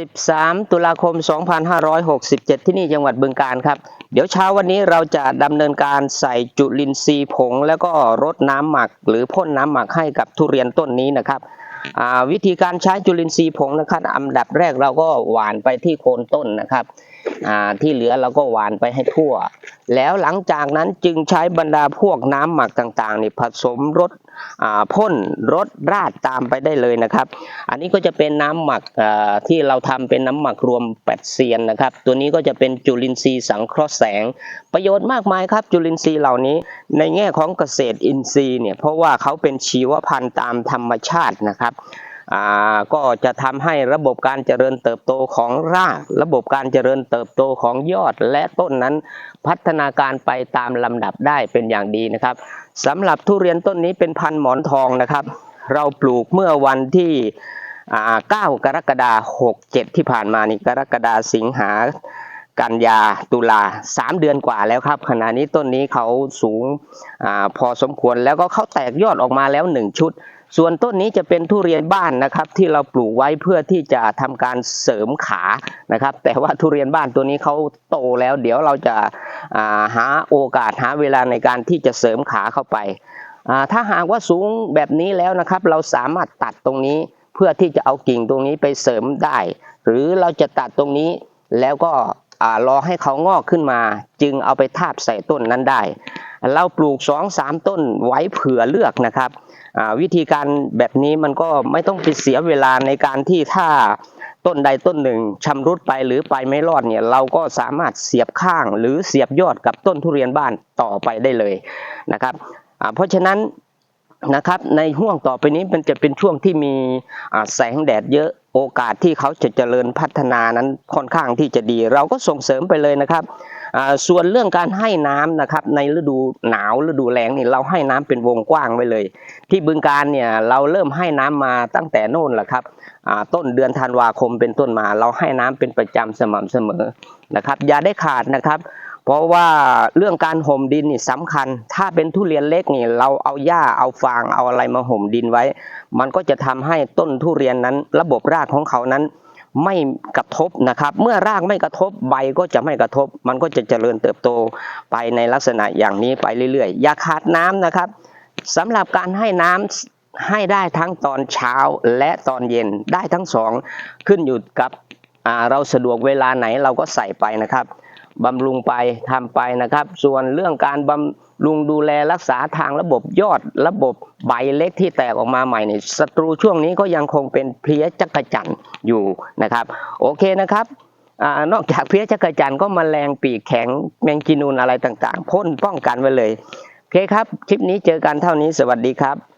13 ตุลาคม 2567 ที่นี่จังหวัดบึงการครับ เดี๋ยวเช้าวันนี้เราจะดำเนินการใส่จุลินทรีย์ผง แล้วก็รดน้ำหมัก หรือพ่นน้ำหมักให้กับทุเรียนต้นนี้นะครับวิธีการใช้จุลินทรีย์ผงนะครับอันดับแรกเราก็หว่านไปที่โคนต้นนะครับที่เหลือเราก็หว่านไปให้ทั่ว แล้วหลังจากนั้นจึงใช้บรรดาพวกน้ำหมักต่างๆนี่ผสมรดพ่นรดราดตามไปได้เลยนะครับ อันนี้ก็จะเป็นน้ำหมักที่เราทำเป็นน้ำหมักรวมแปดเซียนนะครับ ตัวนี้ก็จะเป็นจุลินทรีย์สังเคราะห์แสง ประโยชน์มากมายครับ จุลินทรีย์เหล่านี้ ในแง่ของเกษตรอินทรีย์เนี่ยเพราะว่าเขาเป็นชีวพันธุ์ตามธรรมชาตินะครับ ก็จะทำให้ระบบการเจริญเติบโตของราก ระบบการเจริญเติบโตของยอด และต้นนั้นพัฒนาการไปตามลำดับได้เป็นอย่างดีนะครับสำหรับทุเรียนต้นนี้เป็นพันหมอนทองนะครับ เราปลูกเมื่อวันที่อ่า9กรกฎาคม67 ที่ผ่านมานี่กรกฎาสิงหากันยาตุลา3เดือนกว่าแล้วครับ ขณะนี้ต้นนี้เขาสูงอพอสมควรแล้วก็เขาแตกยอดออกมาแล้ว 1 ชุด ส่วนต้นนี้จะเป็นทุเรียนบ้านนะครับ ที่เราปลูกไว้เพื่อที่จะทำการเสริมขานะครับ แต่ว่าทุเรียนบ้านตัวนี้เขาโตแล้ว เดี๋ยวเราจะาหาโอกาสหาเวลาในการที่จะเสริมขาเข้าไปาถ้าหากว่าสูงแบบนี้แล้วนะครับ เราสามารถตัดตรงนี้เพื่อที่จะเอากิ่งตรงนี้ไปเสริมได้ หรือเราจะตัดตรงนี้แล้วก็อรอให้เขางอกขึ้นมา จึงเอาไปทาบใส่ต้นนั้นได้ เราปลูก2องสามต้นไว้เผื่อเลือกนะครับวิธีการแบบนี้มันก็ไม่ต้องไปเสียเวลาในการที่ถ้าต้นใดต้นหนึ่งชำรุดไปหรือไปไม่รอดเนี่ยเราก็สามารถเสียบข้างหรือเสียบยอดกับต้นทุเรียนบ้านต่อไปได้เลยนะครับเพราะฉะนั้นนะครับในห่วงต่อไปนี้มันจะเป็นช่วงที่มีแสงแดดเยอะโอกาสที่เขาจะเจริญพัฒนานั้นค่อนข้างที่จะดี เราก็ส่งเสริมไปเลยนะครับ ส่วนเรื่องการให้น้ำนะครับในฤดูหนาวฤดูแล้งนี่เราให้น้ำเป็นวงกว้างไว้เลย ที่บึงการเนี่ยเราเริ่มให้น้ำมาตั้งแต่โน่นแหละครับต้นเดือนธันวาคมเป็นต้นมา เราให้น้ำเป็นประจำสม่ำเสมอนะครับ อย่าได้ขาดนะครับเพราะว่าเรื่องการห่มดินนี่สำคัญ ถ้าเป็นทุเรียนเล็กนี่เราเอาหญ้าเอาฟางเอาอะไรมาห่มดินไว้ มันก็จะทำให้ต้นทุเรียนนั้น ระบบรากของเขานั้น ไม่กระทบนะครับ เมื่อรากไม่กระทบใบก็จะไม่กระทบ มันก็จะเจริญเติบโตไปในลักษณะอย่างนี้ไปเรื่อยๆ อย่าขาดน้ำนะครับสำหรับการให้น้ำให้ได้ทั้งตอนเช้าและตอนเย็นได้ทั้งสองขึ้นอยู่กับเราสะดวกเวลาไหนเราก็ใส่ไปนะครับ บำรุงไปทำไปนะครับ ส่วนเรื่องการบำรุงดูแลรักษาทางระบบยอดระบบใบเล็กที่แตกออกมาใหม่เนี่ยศัตรูช่วงนี้ก็ยังคงเป็นเพลี้ยจักรจันอยู่นะครับ โอเคนะครับอนอกจากเพลี้ยจักรจันก็มแมลงปีกแข็งแมงกินูนอะไรต่างๆ พ่นป้องกันไว้เลย โอเคครับ คลิปนี้เจอกันเท่านี้สวัสดีครับ